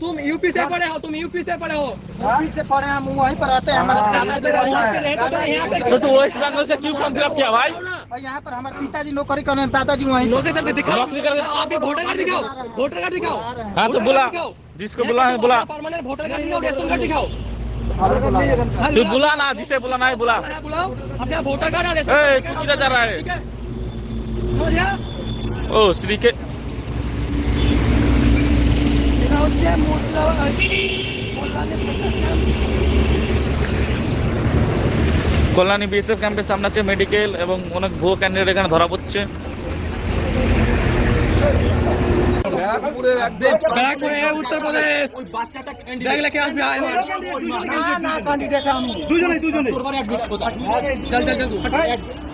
तुम यूपी से पढ़े हो तुम यूपी से पढ़े हो। यूपी से पढ़े हम वहीं पर आते हैं हमारे हाँ। तो, तो से क्यों किया भाई? यहाँ पर हमारे पिताजी नौकरी कर रहे हैं दादाजी वहीं। नौकरी दिखाओ। नौकरी कर आप भी वोटर कार्ड दिखाओ। वोटर कार्ड दिखाओ। हाँ तो, हाँ, तो बुला। जिसको बुला है बुला। परमानेंट वोटर कार्ड दिखाओ रेशन कार्ड दिखाओ। तो हाँ, तू बुला। ना जिसे बुलाना है बुला। बुलाओ अपना वोटर कार्ड आ जा रहा है? ओ श्री के হচ্ছে কল্যাণী বিএসএফ ক্যাম্পের সামনে আছে মেডিকেল এবং অনেক ভুয়ো ক্যান্ডিডেট এখানে ধরা পড়ছে ব্যারাকপুর এ উত্তর প্রদেশ দেখলে কে আসবে আয় না ক্যান্ডিডেট আমি দুজনে দুজনে চল চল চল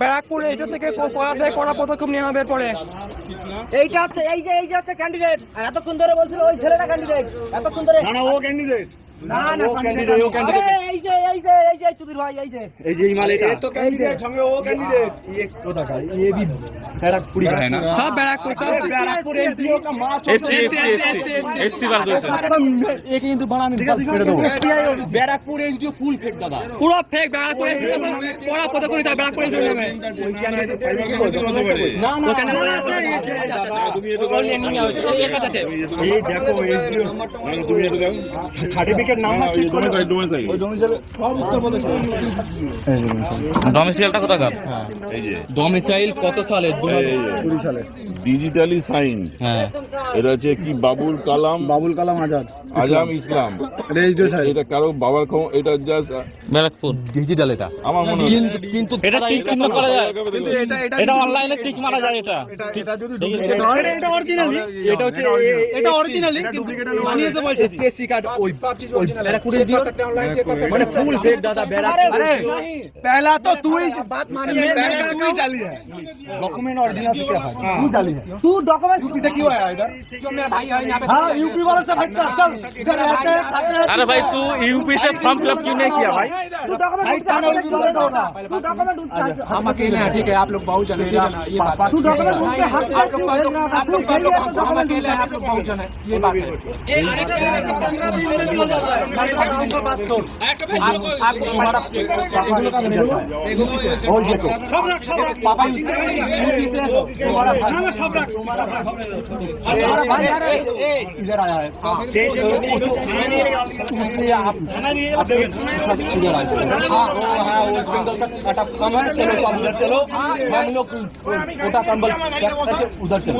ব্যারাকপুর এটা থেকে ক- করা পদক্ষেপ নেওয়া হবে পরে। এইটা হচ্ছে এই যে এই যে হচ্ছে ক্যান্ডিডেট আর এতক্ষণ ধরে বলছিল ওই ছেলেটা ক্যান্ডিডেট এতক্ষণ ধরে না না ও ক্যান্ডিডেট না না ক্যান্ডিডেট ও আরে এই যে এই যে এই যে চুদির ভাই এই যে এই যে হিমালয়টা তো ক্যান্ডিডেট সঙ্গে ও ক্যান্ডিডেট ये कोथा का ये भी बैरकपुरी का है ना সব ব্যারাকপুর সব बैरकपुर एसडीओ का मां এসসি এসসি এসসি এসসি বার করেছে एक हिंदू बड़ा में दिखा दिखा बैरकपुर एसडीओ फूल फेक दादा পুরো ফেক ব্যারাকপুর এসডিও করা পদক্ষেপ নিতে হবে ব্যারাকপুর এসডিও নেবে না না এর কাছে আছে। এই দেখো সার্টিফিকেট নাম্বার চেক করে ডমিসিয়ালটা কোথাকার? ডোমিসাইল কত সালে? ডিজিটালি সাইন হ্যাঁ। এটা হচ্ছে কি বাবুল কালাম? বাবুল কালাম আজাদ। আজাম ইসলাম। এটা কারও বাবার ক্ষম- এটা জাস্ট ব্যারাকপুর। ডিজিটাল এটা। আমার মনে হয়। কিন্তু কিন্তু এটা টিক চিহ্ন করা যায়। কিন্তু এটা এটা এটা অনলাইনে টিক মারা যায় এটা। এটা যদি এটা এটা এটা হচ্ছে এটা বানিয়েছে এসটিএসসি কার্ড ওই এটা মানে ফুল ফেক দাদা আরে वाले से चल इधर खाते अरे भाई तू यूपी से क्यों नहीं किया भाई तू डॉक्यूमेंट तू डॉक्यूमेंट ढूंढ हम अकेले हैं ठीक है आप लोग बहुत चले जाना ये बात तू डॉक्यूमेंट ढूंढ के हाथ आप लोग भेज रहा था तू सही है हम हम अकेले हैं आप लोग बहुजन है ये बात है आप तुम्हारा और देखो पापा यूपी से तुम्हारा भाई तुम्हारा भाई इधर आया है इसलिए आप आप इधर आया है हाँ वो हाँ वेस्ट बंगाल का काटा कम है चलो सब उधर चलो हम लोग कोटा कंबल करके उधर चलो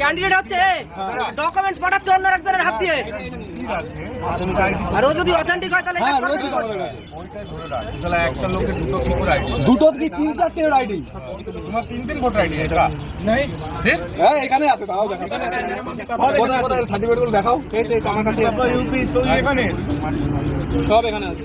ক্যান্ডিডেট হচ্ছে ডকুমেন্টস পাঠাচ্ছে অন্য একজনের হাত দিয়ে। আর যদি অথেন্টিক হয় তাহলে দুটো কি তিন চারটে আইডি তোমার তিন তিন ভোটার আইডি এটা হ্যাঁ এখানে আছে দাও সার্টিফিকেটগুলো দেখাও। আমার কাছে ইউপি তো এখানে সব এখানে আছে।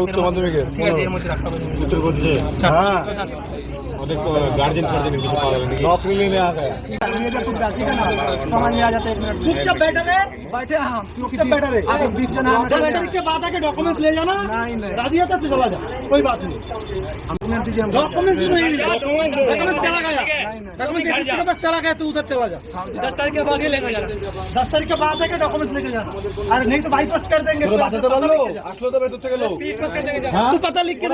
উচ্চ মাধ্যমিকের উত্তর করছে এর মধ্যে রাখতে হবে হ্যাঁ नौकरी लेने आ गया सामान लिया जाता है एक मिनट चुपचाप बैठे रहे बैठे हाँ चुपचाप बैठे रहे आप बीस जन बैठे के बाद आके डॉक्यूमेंट ले जाना नहीं नहीं राजी होता तो चला जा कोई बात नहीं डॉक्यूमेंट नहीं डॉक्यूमेंट चला गया डॉक्यूमेंट के पास चला गया तू उधर चला जा दस तारीख के बाद ही लेकर जाना दस तारीख के बाद आके डॉक्यूमेंट लेके जाना अरे नहीं तो बाईपास कर देंगे তোর বাচ্চা তো বললো আসলো তো ভেতর থেকে লোক तू पता लिख के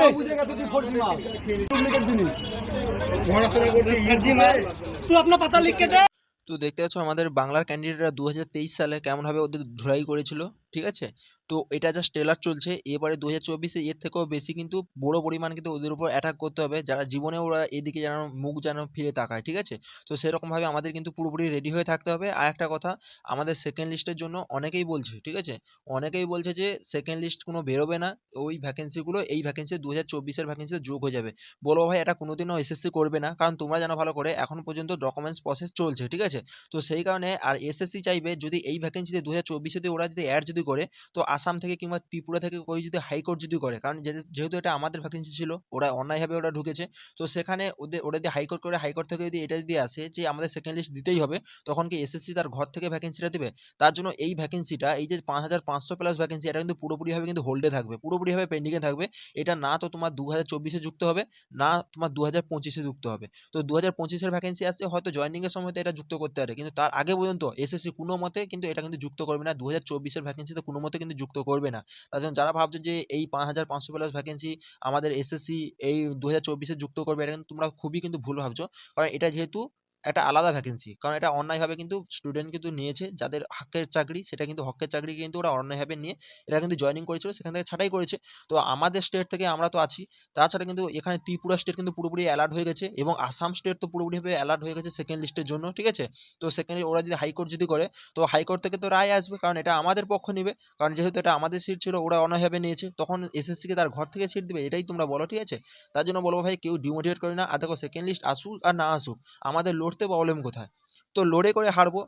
তো দেখতে পাচ্ছ আমাদের বাংলার ক্যান্ডিডেটরা দু হাজার তেইশ সালে কেমনভাবে ওদের ধুলাই করেছিল ঠিক আছে? তো এটা জাস্ট ট্রেলার চলছে। এবারে দু হাজার চব্বিশে এর থেকেও বেশি কিন্তু বড় পরিমাণ কিন্তু ওদের উপর অ্যাটাক করতে হবে। যারা জীবনে ওরা এদিকে যেন মুখ যেন ফিরে তাকায়, ঠিক আছে? তো সেরকমভাবে আমাদের কিন্তু পুরোপুরি রেডি হয়ে থাকতে হবে। আর একটা কথা, আমাদের সেকেন্ড লিস্টের জন্য অনেকেই বলছে, ঠিক আছে? অনেকেই বলছে যে সেকেন্ড লিস্ট কোনো বেরোবে না। ওই ভ্যাকেন্সিগুলো এই ভ্যাকেন্সি দু হাজার চব্বিশের ভ্যাকেন্সিতে যোগ হয়ে যাবে। বলব ভাই, এটা কোনোদিনও এসএসসি করবে না। কারণ তোমরা জানো ভালো করে এখন পর্যন্ত ডকুমেন্টস প্রসেস চলছে, ঠিক আছে? তো সেই কারণে আর এসএসসি চাইবে যদি এই ভ্যাকেন্সিতে দু হাজার চব্বিশেতে ওরা যদি অ্যাড যদি করে, তো আসাম থেকে কিংবা ত্রিপুরা থেকে ওই যদি হাইকোর্ট যদি করে, কারণ যেহেতু- এটা আমাদের ভ্যাকেন্সি ছিল, ওরা অন্যায়ভাবে ওরা ঢুকেছে, তো সেখানে ওদের, ওরা যদি হাইকোর্ট করে হাইকোর্ট থেকে যদি এটা যদি আসে যে আমাদের সেকেন্ড লিস্ট দিতেই হবে, তখন কি এসএসসি তার ঘর থেকে ভ্যাকেন্সিটা দেবে? তার জন্য এই ভ্যাকেন্সিটা এই যে পাঁচ হাজার পাঁচশো প্লাস ভ্যাকেন্সি এটা কিন্তু পুরোপুরিভাবে কিন্তু হোল্ডে থাকবে, পুরোপুরিভাবে পেন্ডিংয়ে থাকবে। এটা না তো তোমার দু হাজার চব্বিশে যুক্ত হবে, না তোমার দু হাজার পঁচিশে যুক্ত হবে। তো দু হাজার পঁচিশের ভ্যাকেন্সি আসছে, হয়তো জয়েনিং এর সময় তো এটা যুক্ত করতে পারে, কিন্তু তার আগে পর্যন্ত এসএসসি কোনো মতে কিন্তু এটা কিন্তু যুক্ত করবে না দু হাজার চব্বিশের ভ্যাকেন্সিতে কোনো মতে কিন্তু যুক্ত করবে না। তার জন্য যারা ভাবছেন যে এই পাঁচ হাজার পাঁচশো প্লাস ভ্যাকেন্সি আমাদের এসএসসি এই দু হাজার চব্বিশে যুক্ত করবে, এটা কিন্তু তোমরা খুবই কিন্তু ভুল ভাবছ। কারণ এটা যেহেতু একটা আলাদা ভ্যাকেন্সি কারণ এটা অন্যায়ভাবে কিন্তু স্টুডেন্ট কিন্তু নিয়েছে, যাদের হকের চাকরি, সেটা কিন্তু হকের চাকরি কিন্তু ওরা অন্যায়ভাবে নিয়ে, এরা কিন্তু জয়েনিং করেছিল, সেখান থেকে ছাঁটাই করেছে। তো আমাদের স্টেট থেকে আমরা তো আছি, তাছাড়া কিন্তু এখানে ত্রিপুরা স্টেট কিন্তু পুরোপুরি অ্যালার্ট হয়ে গেছে এবং আসাম স্টেট তো পুরোপুরিভাবে অ্যালার্ট হয়ে গেছে সেকেন্ড লিস্টের জন্য, ঠিক আছে? তো সেকেন্ড ওরা যদি হাইকোর্ট যদি করে, তো হাইকোর্ট থেকে তো রায় আসবে, কারণ এটা আমাদের পক্ষ নেবে, কারণ যেহেতু এটা আমাদের সিট ছিল, ওরা অন্যায়ভাবে নিয়েছে, তখন এসএসসিকে তার ঘর থেকে সিট দেবে, এটাই তোমরা বলো, ঠিক আছে? তার জন্য বলব ভাই, কেউ ডিমোটিভেট করে না, আর দেখো সেকেন্ড লিস্ট আসুক আর না আসুক, আমাদের লড়তে প্রবলেম কোথায়? তো লড়ে করে হারবো,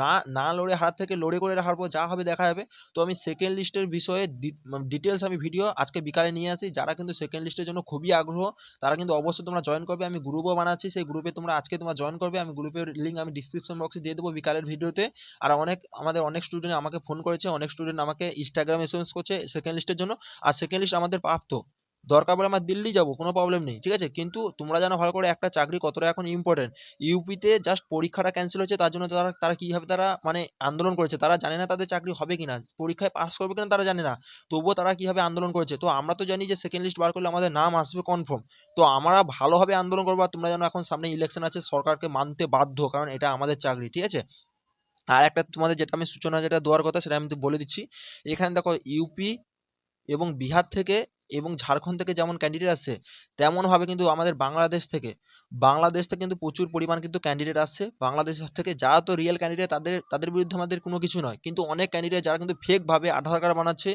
না না লড়ে হারার থেকে লড়ে করে হারবো, যা হবে দেখা যাবে। তো আমি সেকেন্ড লিস্টের বিষয়ে ডিটেলস আমি ভিডিও আজকে বিকালে নিয়ে আসি। যারা কিন্তু সেকেন্ড লিস্টের জন্য খুবই আগ্রহ, তারা কিন্তু অবশ্যই তোমরা জয়েন করবে। আমি গ্রুপও বানাচ্ছি, সেই গ্রুপে তোমরা আজকে তোমরা জয়েন করবে। আমি গ্রুপের লিঙ্ক আমি ডিসক্রিপশন বক্সে দিয়ে দেবো বিকালের ভিডিওতে আর অনেক, আমাদের অনেক স্টুডেন্ট আমাকে ফোন করেছে, অনেক স্টুডেন্ট আমাকে ইনস্টাগ্রামে এসএমএস করছে সেকেন্ড লিস্টের জন্য। আর সেকেন্ড লিস্ট আমাদের প্রাপ্ত। দরকার পড়ে আমার দিল্লি যাব, কোনো প্রবলেম নেই, ঠিক আছে? কিন্তু তোমরা জানো ভালো করে একটা চাকরি কতটা এখন ইম্পর্টেন্ট ইউপিতে জাস্ট পরীক্ষাটা ক্যান্সেল হয়েছে, তার জন্য তারা তারা কীভাবে তারা মানে আন্দোলন করেছে? তারা জানে না তাদের চাকরি হবে কিনা, পরীক্ষায় পাস করবে কিনা তারা জানে না। তবুও তারা কীভাবে আন্দোলন করেছে? তো আমরা তো জানি যে সেকেন্ড লিস্ট বার করলে আমাদের নাম আসবে কনফার্ম তো আমরা ভালোভাবে আন্দোলন করব, আর তোমরা জানো এখন সামনে ইলেকশন আছে, সরকারকে মানতে বাধ্য, কারণ এটা আমাদের চাকরি, ঠিক আছে? আর একটা তোমাদের যেটা আমি সূচনা যেটা দেওয়ার কথা সেটা আমি বলে দিচ্ছি। এখানে দেখো ইউপি এবং বিহার থেকে এবং ঝাড়খণ্ড থেকে যেমন ক্যান্ডিডেট আসছে, তেমনভাবে কিন্তু আমাদের বাংলাদেশ থেকে বাংলাদেশ থেকে কিন্তু প্রচুর পরিমাণ কিন্তু ক্যান্ডিডেট আসছে। বাংলাদেশ থেকে যারা তো রিয়েল ক্যান্ডিডেট তাদের তাদের বিরুদ্ধে আমাদের কোনো কিছু নয়। কিন্তু অনেক ক্যান্ডিডেট যারা কিন্তু ফেকভাবে আধার কার্ড বানাচ্ছে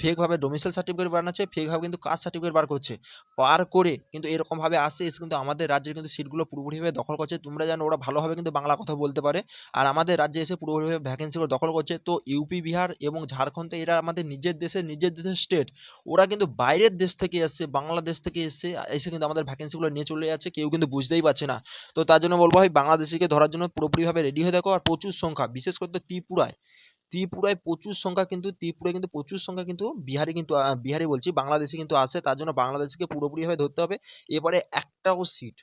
ফেকভাবে ডোমিসাইল সার্টিফিকেট বানাচ্ছে ফেকভাবে কিন্তু কাস্ট সার্টিফিকেট বার করছে। পার করে কিন্তু এরকমভাবে আসছে, এসে কিন্তু আমাদের রাজ্যের কিন্তু সিটগুলো পুরোপুরিভাবে দখল করছে। তোমরা জানো ওরা ভালোভাবে কিন্তু বাংলা কথা বলতে পারে। আর আমাদের রাজ্যে এসে পুরোপুরিভাবে ভ্যাকেন্সিগুলো দখল করছে। তো ইউপি বিহার এবং ঝাড়খণ্ডে এরা আমাদের নিজের দেশের নিজের দেশের স্টেট ওরা কিন্তু বাইরের দেশ থেকে এসছে বাংলাদেশ থেকে এসছে এসে কিন্তু আমাদের ভ্যাকেন্সিগুলো নিয়ে চলে যাচ্ছে, কেউ কিন্তু বুঝতেই পারছে না। তো তার জন্য বলব ভাই, বাংলাদেশিকে ধরার জন্য পুরোপুরিভাবে রেডি হয়ে দেখো, আর প্রচুর সংখ্যা, বিশেষ করে তো ত্রিপুরায়। ত্রিপুরায় প্রচুর সংখ্যা কিন্তু, ত্রিপুরায় কিন্তু প্রচুর সংখ্যা কিন্তু বিহারি কিন্তু বিহারে বলছি, বাংলাদেশে কিন্তু আসে তার জন্য বাংলাদেশকে পুরোপুরিভাবে ধরতে হবে। এবারে একটাও সিট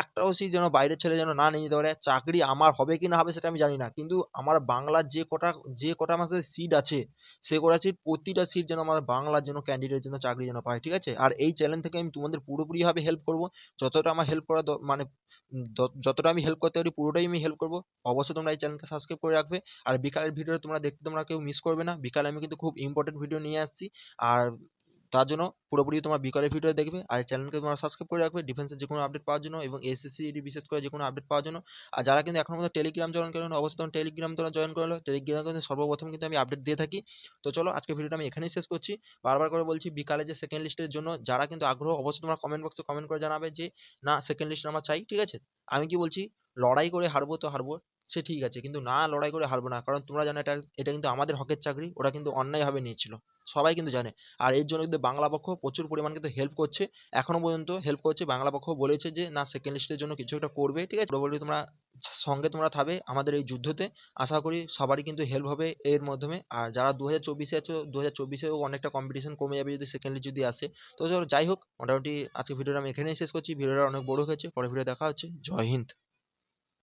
একটাও সিট যেন বাইরের ছেলে যেন না নিয়ে যেতে পারে, চাকরি আমার হবে কি না হবে সেটা আমি জানি না। কিন্তু আমার বাংলার যে কটা যে কটা আমাদের সিট আছে, সে কটা সিট প্রতিটা সিট যেন আমার বাংলার জন্য ক্যান্ডিডেট যেন চাকরি যেন পায়, ঠিক আছে? আর এই চ্যানেল থেকে আমি তোমাদের পুরোপুরিভাবে হেল্প করব। যতটা আমার হেল্প করা মানে যতটা আমি হেল্প করতে পারি পুরোটাই আমি হেল্প করব। অবশ্যই তোমরা এই চ্যানেলকে সাবস্ক্রাইব করে রাখবে। আর বিকালের ভিডিওটা তোমরা দেখতে তোমরা কেউ মিস করবে না। বিকালে আমি কিন্তু খুব ইম্পর্টেন্ট ভিডিও নিয়ে আসছি। আর তার জন্য পুরোপুরি তোমার বিকালের ভিডিও দেখবে। আর চ্যানেলকে তোমরা সাবস্ক্রাইব করে রাখবে। ডিফেন্সের যে কোনো আপডেট পাওয়ার জন্য এবং এসএসসি বিশেষ করে যে কোনো আপডেট পাওয়ার জন্য। আর যারা কিন্তু এখন পর্যন্ত টেলিগ্রাম জয়েন করেন, অবশ্যই তোমরা টেলিগ্রাম তোমরা জয়েন করে লো টেলিগ্রাম কিন্তু সর্বপ্রথম কিন্তু আমি আপডেট দিয়ে থাকি। তো চলো আজকে ভিডিওটা আমি এখানেই শেষ করছি। বারবার করে বলছি, বিকালে যে সেকেন্ড লিস্টের জন্য যারা কিন্তু আগ্রহ, অবশ্যই তোমরা কমেন্ট বক্সে কমেন্ট করে জানাবে যে, না সেকেন্ড লিস্ট আমার চাই। ঠিক আছে? আমি কি বলছি? লড়াই করে হারবো তো হারবো সে ঠিক আছে। কিন্তু না লড়াই করে হারবো না। কারণ তোমরা জানো এটা এটা কিন্তু আমাদের হকের চাকরি। ওরা কিন্তু অন্যায়ভাবে নিয়েছিল। সবাই কিন্তু জানে। আর এর জন্য কিন্তু বাংলা পক্ষ প্রচুর পরিমাণ কিন্তু হেল্প করছে। এখনও পর্যন্ত হেল্প করছে। বাংলা পক্ষ বলেছে যে, না সেকেন্ড লিস্টের জন্য কিছু একটা করবে। ঠিক আছে? পরবর্তী তোমরা সঙ্গে তোমরা থাকবে আমাদের এই যুদ্ধতে। আশা করি সবারই কিন্তু হেল্প হবে এর মাধ্যমে। আর যারা দু হাজার চব্বিশে আছো দু হাজার চব্বিশেও অনেকটা কম্পিটিশন কমে যাবে যদি সেকেন্ড লিস্ট যদি আসে। তো যাই হোক, মোটামুটি আজকে ভিডিওটা আমি এখানেই শেষ করছি। ভিডিওটা অনেক বড় হয়েছে। পরে ভিডিও দেখা হচ্ছে। জয় হিন্দ।